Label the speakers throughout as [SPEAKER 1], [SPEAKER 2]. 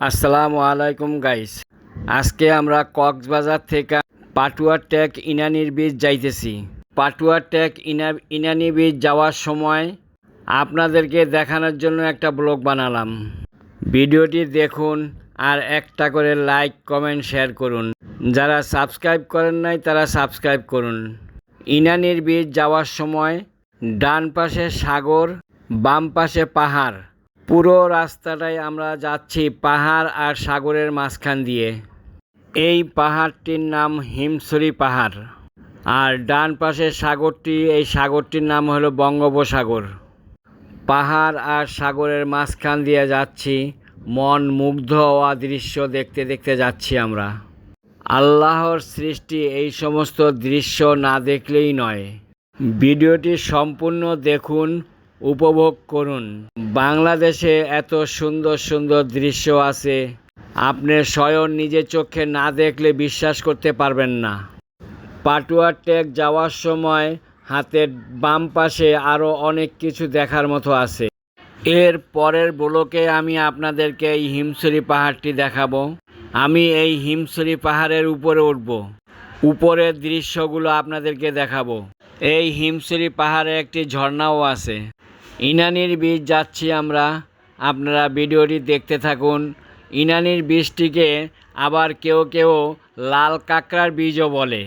[SPEAKER 1] আসসালামু আলাইকুম গাইস আজকে আমরা কক্সবাজার থেকে পাটুয়া ট্যাক ইনানির বীজ যাইতেছি। পাটুয়া ট্যাক ইনা, ইনানি বীজ যাওয়ার সময় আপনাদেরকে দেখানোর জন্য একটা ব্লগ বানালাম। ভিডিওটি দেখুন আর একটা করে লাইক কমেন্ট শেয়ার করুন। যারা সাবস্ক্রাইব করেন নাই, তারা সাবস্ক্রাইব করুন। ইনানির বীজ যাওয়ার সময় ডান পাশে সাগর, বাম পাশে পাহাড়। পুরো রাস্তাটাই আমরা যাচ্ছি পাহাড় আর সাগরের মাঝখান দিয়ে। এই পাহাড়টির নাম হিমসরি পাহাড়। আর ডান পাশের সাগরটি, এই সাগরটির নাম হলো বঙ্গোপসাগর। পাহাড় আর সাগরের মাঝখান দিয়ে যাচ্ছি, মন মুগ্ধ হওয়া দৃশ্য দেখতে দেখতে যাচ্ছি আমরা। আল্লাহর সৃষ্টি এই সমস্ত দৃশ্য না দেখলেই নয়। ভিডিওটি সম্পূর্ণ দেখুন উপভোগ করুন। বাংলাদেশে এত সুন্দর সুন্দর দৃশ্য আছে। আপনি স্বয়ং নিজের চোখে না দেখলে বিশ্বাস করতে পারবেন না। পাটুয়া টেক যাওয়ার সময় হাতের বাম পাশে আরও অনেক কিছু দেখার মতো আছে। এর পরের ব্লকে আমি আপনাদেরকে এই হিমছড়ি পাহাড়টি দেখাবো। আমি এই হিমছড়ি পাহাড়ের উপরে উঠব। উপরের দৃশ্যগুলো আপনাদেরকে দেখাবো। এই হিমছড়ি পাহাড়ে একটি ঝর্ণাও আছে। ইনানির বীজ যাচ্ছি আমরা। আপনারা ভিডিওটি দেখতে থাকুন। ইনানির বীজটিকে আবার কেউ কেউ লাল কাঁকড়ার বীজও বলে।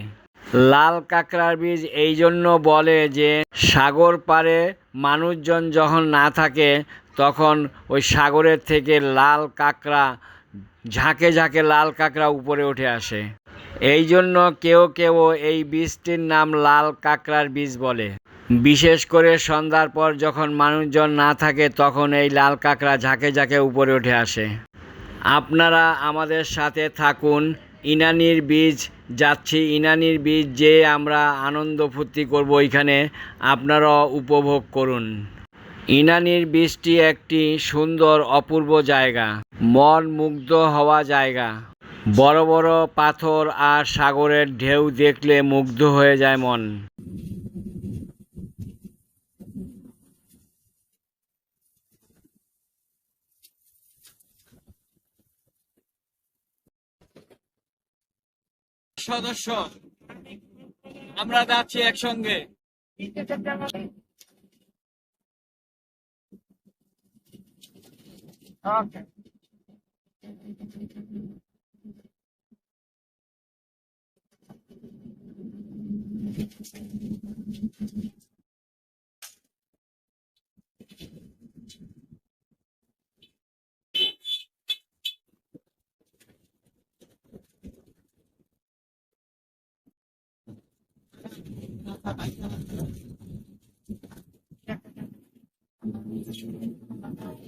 [SPEAKER 1] লাল কাঁকড়ার বীজ এই জন্য বলে যে, সাগর পাড়ে মানুষজন যখন না থাকে, তখন ওই সাগরের থেকে লাল কাঁকড়া, ঝাঁকে ঝাঁকে লাল কাঁকড়া উপরে উঠে আসে। এই জন্য কেউ কেউ এই বীজটির নাম লাল কাঁকড়ার বীজ বলে। বিশেষ করে সন্ধ্যার পর যখন মানুষজন না থাকে, তখন এই লাল কাঁকড়া ঝাঁকে ঝাঁকে উপরে উঠে আসে। আপনারা আমাদের সাথে থাকুন। ইনানির বীজ, যাচ্ছি ইনানির বীজ যে আমরা আনন্দ ফুর্তি করব এখানে, আপনারাও উপভোগ করুন। ইনানির বীজটি একটি সুন্দর অপূর্ব জায়গা, মন মুগ্ধ হওয়া জায়গা। বড় বড় পাথর আর সাগরের ঢেউ দেখলে মুগ্ধ হয়ে যায় মন। সদস্য আমরা যাচ্ছি একসঙ্গে
[SPEAKER 2] Okay.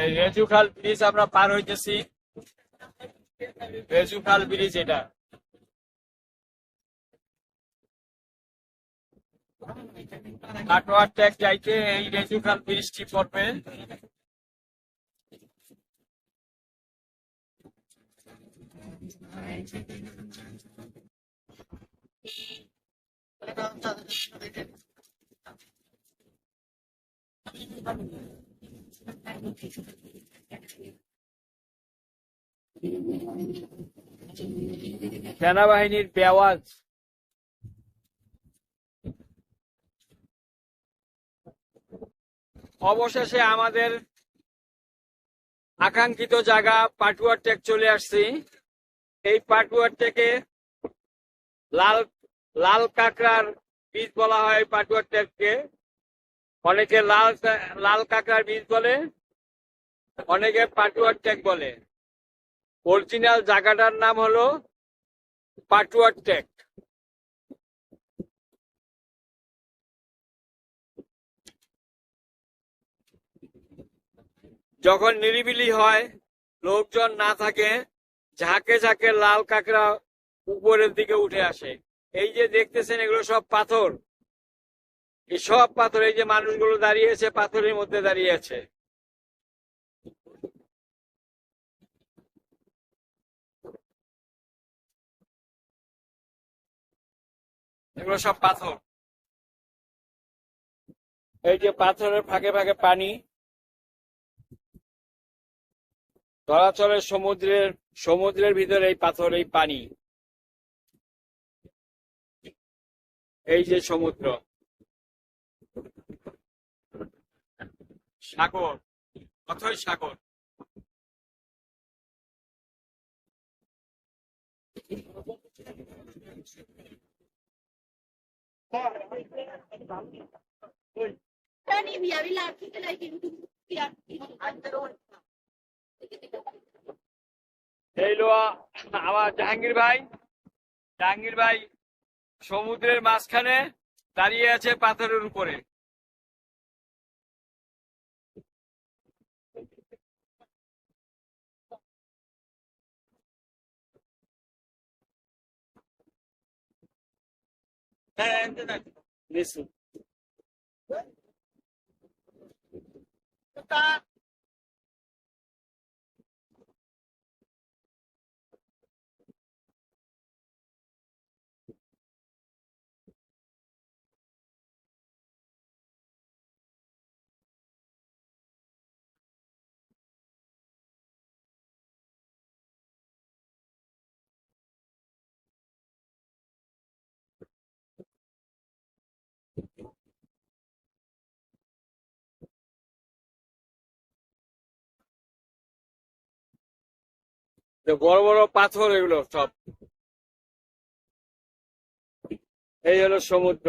[SPEAKER 1] এই রেজুখাল ব্রিজ আমরা পার হইতেছি। রেজুখাল ব্রিজ এটা। কাটোয়ার ট্যাগ যাইতে এই রেজুখাল ব্রিজটি পড়বে। সেনাবাহিনীর পেওয়াজ অবশেষে আমাদের আকাঙ্ক্ষিত জায়গা পাটুয়ার টেক চলে আসছি। এই পাটুয়ার টেকে লাল লাল কাঁকড়ার বীজ বলা হয় পাটুয়ার ট্যাপকে। অনেকে লাল লাল কাঁকড়ার বীজ বলে, অনেকে পাটুয়ার ট্যাগ বলে। অরিজিনাল জায়গাটার নাম হলো পাটুয়ার ট্যাগ যখন নিরিবিলি হয়, লোকজন না থাকে, ঝাঁকে ঝাঁকে লাল কাঁকড়া উপরের দিকে উঠে আসে। এই যে দেখতেছেন এগুলো সব পাথর। এই সব পাথর, এই যে মানুষগুলো দাঁড়িয়ে আছে, পাথরের মধ্যে দাঁড়িয়ে আছে। এগুলো সব পাথর। এই যে পাথরের ফাঁকে ফাঁকে পানি। চলাচলের সমুদ্রের সমুদ্রের ভিতরে এই পাথর, এই পানি। এই যে সমুদ্র। সাগর। অথই সাগর। আমার জাহাঙ্গীর ভাই। জাহাঙ্গীর ভাই সমুদ্রের মাঝখানে দাঁড়িয়ে আছে পাথরের উপরে। নিশ্চয় বড় বড় পাথর এগুলো সব। এই হলো সমুদ্র।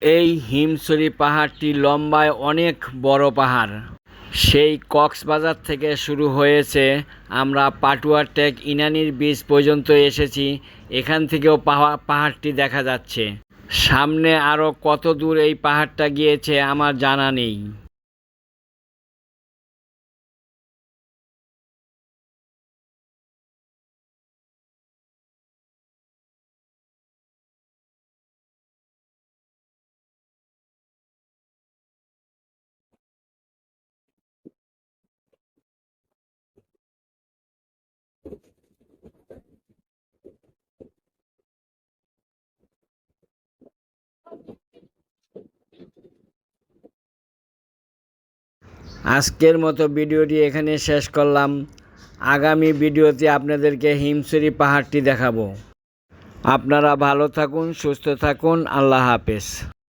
[SPEAKER 1] এই হিমছড়ি পাহাড়টি লম্বায় অনেক বড় পাহাড়। সেই কক্সবাজার থেকে শুরু হয়েছে আমরা পাটুয়ার টেক ইনানির বীজ পর্যন্ত এসেছি, এখান থেকেও পাহা- পাহাড়টি দেখা যাচ্ছে। সামনে আরও কত দূর এই পাহাড়টা গিয়েছে আমার জানা নেই। আজকের মতো ভিডিওটি এখানে শেষ করলাম। আগামী ভিডিওতে আপনাদেরকে হিমসুরি পাহাড়টি দেখাবো। আপনারা ভালো থাকুন, সুস্থ থাকুন, আল্লাহ হাফেজ।